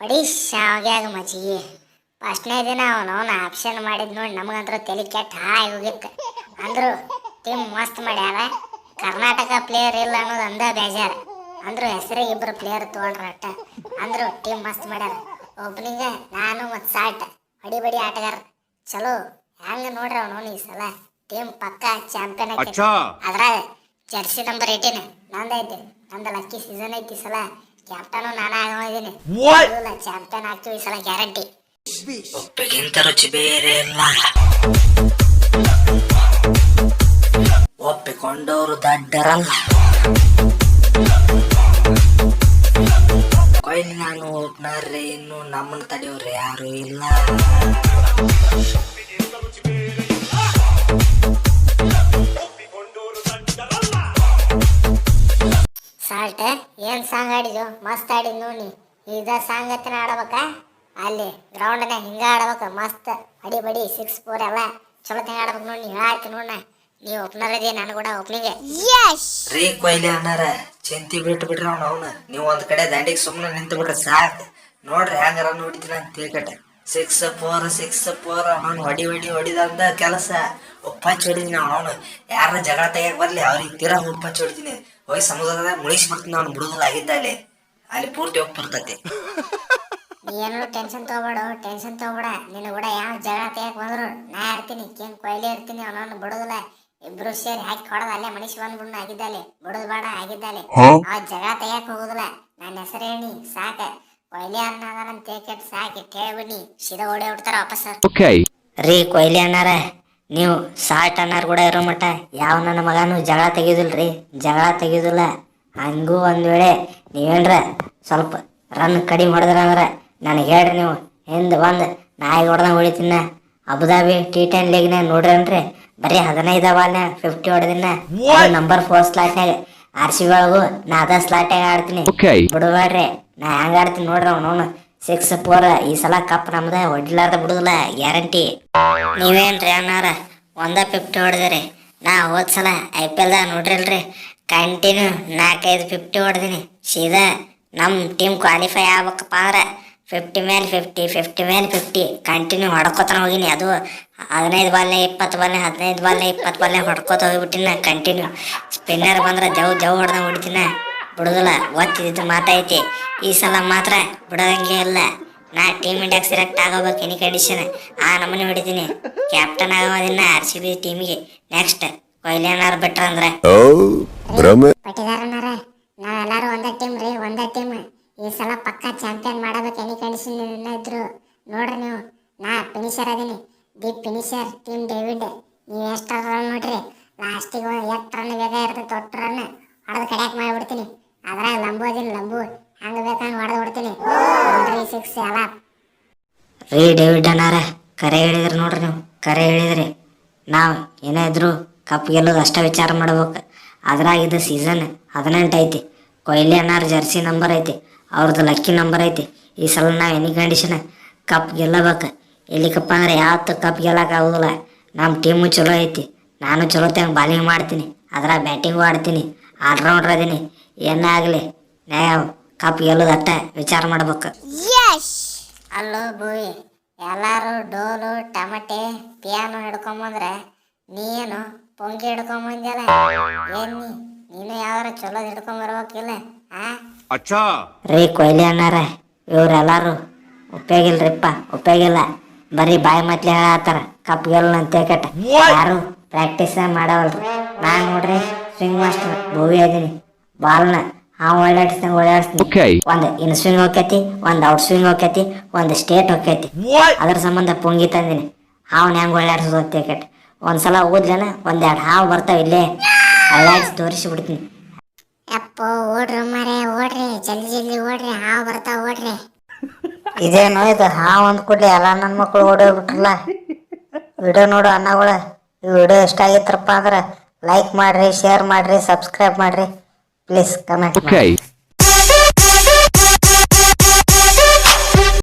ಬಡಿ ಶಾವ್ಯಾಗ ಮಜ್ಜಿಗೆ ಫಸ್ಟ್ನೇ ದಿನ ಅವನು ಆಪ್ಷನ್ ಮಾಡಿದ್ ನೋಡಿ ನಮಗಂತ್ರ ತಲೆ ಕೆಟ್ಟ ಹಾಯ್ ಹೋಗಿತ್ತು. ಅಂದ್ರು ಟೀಮ್ ಮಸ್ತ್ ಮಾಡ್ಯಾರ. ಕರ್ನಾಟಕ ಪ್ಲೇಯರ್ ಇಲ್ಲ ಅನ್ನೋದು ಅಂದ ಬೇಜಾರು. ಅಂದ್ರು ಹೆಸರಿಗೆ ಇಬ್ಬರು ಪ್ಲೇಯರ್ ತೊಗೊಂಡ್ರ ಅಟ್ಟ. ಅಂದ್ರು ಟೀಮ್ ಮಸ್ತ್ ಮಾಡ್ಯಾರ. ಒಬ್ಬನಿಗ ನಾನು ಮತ್ತು ಸಾಲ್ಟ್ ಬಡಿ ಬಡಿ ಆಟಗಾರ ಚಲೋ. ಹೆಂಗೆ ನೋಡ್ರಿ ಅವನು ಈ ಸಲ. ಟೀಮ್ ಪಕ್ಕ ಚಾಂಪಿಯನ್ ಆಗಿ ಅದ್ರಾಗ ಜರ್ಸಿ ನಂಬರ್ ಏಯ್ಟೀನ್ ನಂದೈತಿ. ನಂದು ಲಕ್ಕಿ ಸೀಸನ್ ಐತಿ ಸಲ. ಕ್ಯಾಪ್ಟನು ನಾನೇ ಇಲ್ಲ ಚಾಂಪಿಯನ್ ಆಗ್ತೀವಿ ಈ ಸಲ ಗ್ಯಾರಂಟಿ ಒಪ್ಪಿಗಿಂತ ರುಚಿ ಬೇರೆ ಇಲ್ಲ. ಒಪ್ಪಿಕೊಂಡವರು ದಡ್ಡರಲ್ಲ. ಕೊಯ್ಲಿ ನಾನು ಓಪ್ನರ್ರಿ ಇನ್ನು ನಮ್ಮನ್ನ ತಡೆಯೋರು ಯಾರು ಇಲ್ಲ. ಸಾಲ್ಟ್ ಏನ್ ಸಾಂಗ್ ಆಡಿದ್ವು ಮಸ್ತ್ ಆಡಿದ್ ನೋಡಿ ಇದ ಸಾಂಗ್ ಹತ್ತಿನ ಆಡ್ಬೇಕ ಅಲ್ಲಿ ಗ್ರೌಂಡ್ನಾಗ ಹಿಂಗ ಆಡ್ಬೇಕು ಮಸ್ತ್. ಅಡಿ ಬಡಿ ಸಿಕ್ಸ್ ಫೋರ್ ಎಲ್ಲ ಚಲೋ ತಂಗ ಆಡ್ಬೇಕು ನೋಡಿ ನೀವು ಆಯ್ತು ನೋಡ ನೀವು ಓಪನರ್ ಇದೀಯ ನಾನು ಕೂಡ ಓಪನಿಂಗ್ ರೀ ಕೊಯ್ಲಿ ಅನ್ನಾರ ಚಿಂತಿ ಬಿಟ್ಟು ಬಿಡ್ರಿ ಅವ್ನ ಅವನು. ನೀವು ಒಂದ್ ಕಡೆ ದಂಡಿಗೆ ಸುಮ್ಮನೆ ನಿಂತು ಬಿಡ್ರಿ ಸಾಕ್. ನೋಡ್ರಿ ಹೆಂಗಾರ ನೋಡಿತೀನಿ ಅಂತ ತಿಳ್ಕಟ್ಟೆ. ಸಿಕ್ಸ್ ಫೋರ್ ಸಿಕ್ಸ್ ಫೋರ್ ಅವ್ನು ಹೊಡಿ ಹೊಡಿ ಹೊಡಿದಂದ ಕೆಲಸ. ಉಪ್ಪಚ್ಚ ಹೊಡಿತೀನಿ ಅವನು. ಯಾರ ಜಗಳ ತೆಗಿಯಕ್ ಬರ್ಲಿ ಅವ್ರಿಗೆ ತೀರಾ ಉಪ್ಪಚ್ಚ ಹೊಡಿತೀನಿ. ಹೋಗಿ ಸಮುದ್ರದಾಗ ಮುಳಿಸಿ ಬಿಡ್ತೀನಿ ಅವ್ನು ಬಿಡುದಿಲ್ಲ ಆಗಿದ್ದ ಅಲ್ಲಿ. ಅಲ್ಲಿ ಪೂರ್ತಿ ಹೋಗಿ ಬರ್ತೈತಿ. ನೀ ಏನು ಟೆನ್ಷನ್ ತಗೋಬೇಡ ಟೆನ್ಷನ್ ತಗೋಬೇಡ. ನಿನ್ನ ಕೂಡ ಯಾವ ಜಗಳ ತೆಗಿಯಕ್ ಬಂದ್ರು ನಾ ಇರ್ತೀನಿ ಕೇನ್ ಕೊಯ್ಲಿ ಇರ್ತೀನಿ ಅವನನ್ನು ಬಿಡುದಿಲ್ಲ. ಇಬ್ರು ಸೇರಿ ಹಾಕಿ ಕೊಡದ ಅಲ್ಲೇ ಮನುಷ್ಯ ಬಂದ್ಬಿಡ್ನು ಆಗಿದ್ದಾಲೆ ಬಿಡುದ್ಬೇಡ ಆಗಿದ್ದಾಲೆ ಆ ಜಗಳ ತೆಗಿಯಕ್ ಹೋಗುದಿಲ್ಲ. ನನ್ನ ಹೆಸರು ಹೇಳಿ ಸಾಕ. ಕೊಯ್ಲಿ ಅನ್ನೋದನ್ನ ತೇಕೆಟ್ ಸಾಕಿ ಕೇಳ್ಬಿಡಿ ಸೀದಾ ಓಡಿ ಬಿಡ್ತಾರ ವಾಪಸ್. ರೀ ಕೊಯ್ಲಿ ಅಣ್ಣಾರ ನೀವು ಸಾಲ್ಟ್ ಅನ್ನಾರ್ ಕೂಡ ಇರೋ ಮಟ್ಟ ಯಾವ ನನ್ನ ಮಗನೂ ಜಗಳ ತೆಗೆಯೋದಿಲ್ರಿ ಜಗಳ ತೆಗೆಯೋದಿಲ್ಲ ಹಂಗೂ ಒಂದ್ ವೇಳೆ ನೀವೇನ್ರ ಸ್ವಲ್ಪ ರನ್ ಕಡಿಮೆ ಹೊಡೆದ್ರ ಅಂದ್ರೆ ನನಗೆ ಹೇಳ್ರಿ ನೀವು. ಹಿಂದೆ ಬಂದು ನಾಯಿ ಹೊಡೆದ ಹೊಡಿತೀನ ಅಬುದಾಬಿ ಟಿ ಟೆನ್ ಲೀಗ್ನ ನೋಡ್ರಿ ಬರೀ ಹದಿನೈದು ಬಾಲ್ನ ಫಿಫ್ಟಿ ಹೊಡೆದಿನ ನಂಬರ್ ಫೋರ್ ಸ್ಲಾಟ್ನಾಗ ಆರ್ ಸಿ ಒಳಗು ನಾ ಅದ ಸ್ಲಾಟ್ನಾಗ ಆಡ್ತೀನಿ. ಬಿಡಬೇಡ್ರಿ ನಾ ಹೆಂಗ ಆಡ್ತೀನಿ ನೋಡ್ರಿ ಅವ್ನು ಸಿಕ್ಸ್ ಫೋರ್ ಈ ಸಲ ಕಪ್ ನಮ್ದ ಹೊಡ್ಲಾರ್ದ ಬಿಡುದಿಲ್ಲ, ಗ್ಯಾರಂಟಿ. ನೀವೇನ್ರಿ ಅನ್ನಾರ ಒಂದ ಫಿಫ್ಟಿ ಹೊಡೆದಿರಿ. ನಾ ಹೋದ್ ಸಲ ಐ ಪಿ ಎಲ್ದಾಗ ನೋಡ್ರಿಲ್ರಿ ಕಂಟಿನ್ಯೂ ನಾಲ್ಕೈದು ಫಿಫ್ಟಿ ಹೊಡೆದಿನಿ. ಸೀದಾ ನಮ್ಮ ಟೀಮ್ ಕ್ವಾಲಿಫೈ ಆಗ್ಬೇಕಪ್ಪ ಅಂದ್ರೆ ಫಿಫ್ಟಿ ಮೇಲೆ ಫಿಫ್ಟಿ ಫಿಫ್ಟಿ ಮೇಲೆ ಫಿಫ್ಟಿ ಕಂಟಿನ್ಯೂ ಹೊಡ್ಕೋತಾನೆ ಹೋಗಿನಿ. ಅದು ಹದಿನೈದು ಬಾಲ್ನೆ ಇಪ್ಪತ್ತು ಬಾಲ್ನೆ ಹದಿನೈದು ಬಾಲ್ನೆ ಇಪ್ಪತ್ತು ಬಾಲ್ನೆ ಹೊಡ್ಕೋತ ಹೋಗ್ಬಿಟ್ಟಿನ ಕಂಟಿನ್ಯೂ ಸ್ಪಿನ್ನರ್ ಬಂದ್ರೆ ಜವ್ ಜವ್ ಹೊಡೆದ ಹೊಡಿತೀನ ಬಿಡುದಿಲ್ಲ ಒತ್ತಿದ್ದು ಮಾತೈತಿ ಈ ಸಲ ಮಾತ್ರ ಬಿಡೋದಂಗೆ ಇಲ್ಲ. ನಾ ಟೀಮ್ ಇಂಡಿಯಾಗೆ ಸೆಲೆಕ್ಟ್ ಆಗೋಬೇಕು ಎನಿ ಕಂಡೀಷನ್ ಆ ನಮೂನಿ ಹೊಡಿತೀನಿ. ಕ್ಯಾಪ್ಟನ್ ಆಗೋದಿನ್ನ ಆರ್ ಸಿ ಬಿ ಟೀಮಿಗೆ ನೆಕ್ಸ್ಟ್ ಕೊಹ್ಲಿ ಏನಾರು ಬಿಟ್ರಂದ್ರೆ ಪಟ್ಟಿದಾರನಾರ ನಾವೆಲ್ಲರೂ ಒಂದೇ ಟೀಮ್ ರೀ ಒಂದೇ ಟೀಮ್ ಈ ಸಲ ಪಕ್ಕ ಚಾಂಪಿಯನ್ ಮಾಡಬೇಕು ಎನಿ ಕಂಡೀಷನ್ ಇದ್ರು. ನೋಡ್ರಿ ನೀವು ನಾ ಫಿನಿಷರ್ ಅದೀನಿ. ದಿ ಫಿನಿಷರ್ ಟೀಮ್ ಡೇವಿಡ್ ನೀವು ಎಷ್ಟು ರನ್ ನೋಡ್ರಿ? ಲಾಸ್ಟಿಗೆ ಎಷ್ಟು ರನ್ ಬೇಗ ಇರ್ತದೆ ಒಟ್ಟು ರನ್ ಹೊಡೆದು ಕಡ್ಯಾಕ್ ಮಾಡಿಬಿಡ್ತೀನಿ. ಅದ್ರಾಗ ಲಂಬು ಲಂಬು. ಬೇಕಂಗ ಹೊಡೆದು ಎಲ್ಲ. ರೀ ಡೇವಿಡ್ ಅನ್ನಾರ ಕರೆ ಹೇಳಿದ್ರಿ ನೋಡ್ರಿ ನೀವು. ಕರೆ ಹೇಳಿದ್ರಿ. ನಾವು ಏನೇ ಇದ್ರು ಕಪ್ ಗೆಲ್ಲೋದು ಅಷ್ಟೇ ವಿಚಾರ ಮಾಡ್ಬೇಕು. ಅದ್ರಾಗ ಇದು ಸೀಸನ್ ಹದಿನೆಂಟು ಐತಿ. ಕೊಹ್ಲಿ ಅನ್ನಾರ ಜರ್ಸಿ ನಂಬರ್ ಐತಿ. ಅವ್ರದ್ದು ಲಕ್ಕಿ ನಂಬರ್ ಐತಿ. ಈ ಸಲ ನಾವು ಎನಿ ಕಂಡೀಷನ್ ಕಪ್ ಗೆಲ್ಲಬೇಕು. ಎಲ್ಲಿಕಪ್ಪ ಅಂದ್ರೆ ಯಾವತ್ತು ಕಪ್ ಗೆಲ್ಲಕ್ಕಾಗೋದಿಲ್ಲ ನಮ್ಮ ಟೀಮು ಚಲೋ ಐತಿ. ನಾನು ಚಲೋ ಬಾಲಿಂಗ್ ಮಾಡ್ತೀನಿ. ಅದ್ರಾಗ ಬ್ಯಾಟಿಂಗು ಆಡ್ತೀನಿ. ಆಲ್ರೌಂಡ್ರ್ ಅದೀನಿ. ಏನಾಗಲಿ? ನಾವು ಕಪ್ ಗೆಲ್ಲೋದು ವಿಚಾರ ಮಾಡ್ಬೇಕು. ಅಲ್ಲೋ ಭೂವಿ ಎಲ್ಲರೂ ಡೋಲು ಟಮಟೆ ಪಿಯಾನೋ ಹಿಡ್ಕೊಂಬಂದ್ರೆ ನೀನು ಪೊಂಗಿ ಹಿಡ್ಕೊಂಬಂದಿಲ್ಲ ಏನಿ ನೀನು ಯಾವ್ದಾರ ಚಲೋ ಹಿಡ್ಕೊಂಬರ್ಬೇಕಿಲ್ಲ ರೀ ಕೊಯ್ಲಿ ಅಣ್ಣಾರ ಇವ್ರೆಲ್ಲಾರು ಉಪಯೋಗಿಲ್ರಿಪ್ಪ ಉಪಯೋಗಿಲ್ಲ ಬರೀ ಬಾಯಿ ಮತ್ಲಿ ಹೇಳತ್ತಾರ ಕಪ್ ಗೆಲ್ಲ ಅಂತ ಯಾರು ಪ್ರಾಕ್ಟೀಸ್ ಮಾಡವಲ್ರಿ. ನಾನು ನೋಡ್ರಿ ಸ್ವಿಂಗ್ ಮಾಸ್ಟರ್ ಭೂವಿ ಅದೀನಿ. ಬಾಲ್ನ ಹಾವು ಓಡಾಡಿಸ್ದಂಗ ಓಡಾಡಿಸ್ತೀನಿ. ಒಂದ್ ಇನ್ ಸ್ವಿಂಗ್ ಹೋಗ್ತೈತಿ ಒಂದ್ ಔಟ್ ಸ್ವಿಂಗ್ ಹೋಗ್ತೈತಿ ಒಂದ್ ಸ್ಟೇಟ್ ಹೋಗ್ತೈತಿ ಅದ್ರ ಸಂಬಂಧ ಪುಂಗಿ ತಂದಿನಿ. ಹಾವ್ನ ಹೆಂಗ್ ಓಡಾಡ್ಸೋದು ಕಟ್ಟ ಒಂದ್ಸಲ ಓದ್ಲೇನ ಒಂದೆರಡು ಹಾವು ಬರ್ತಾವ ಇಲ್ಲೇ. ಅಳ್ಳಾಡಿಸಿ ತೋರಿಸಿ ಬಿಡ್ತೀನಿ ಅಪ್ಪೋ ಓಡ್ರಿ ಮಾರೇ ಓಡ್ರಿ ಜಲ್ದಿ ಜಲ್ದಿ ಓಡ್ರಿ ಹಾವು ಬರ್ತಾವ ಓಡ್ರಿ. ಇದೇನೋ ಇದು ಹಾವು ಅಂದ್ ಕೂಡಲೇ ಎಲ್ಲ ನನ್ನ ಮಕ್ಕಳು ಓಡೋಗ್ಬಿಟ್ರಲ್ಲ. ವಿಡಿಯೋ ನೋಡು ಅನ್ನಗಳ ಈ ವಿಡಿಯೋ ಇಷ್ಟ ಆಗಿತ್ತಪ್ಪ ಅಂದ್ರೆ ಲೈಕ್ ಮಾಡ್ರಿ ಶೇರ್ ಮಾಡ್ರಿ ಸಬ್ಸ್ಕ್ರೈಬ್ ಮಾಡ್ರಿ. Please comment. Okay.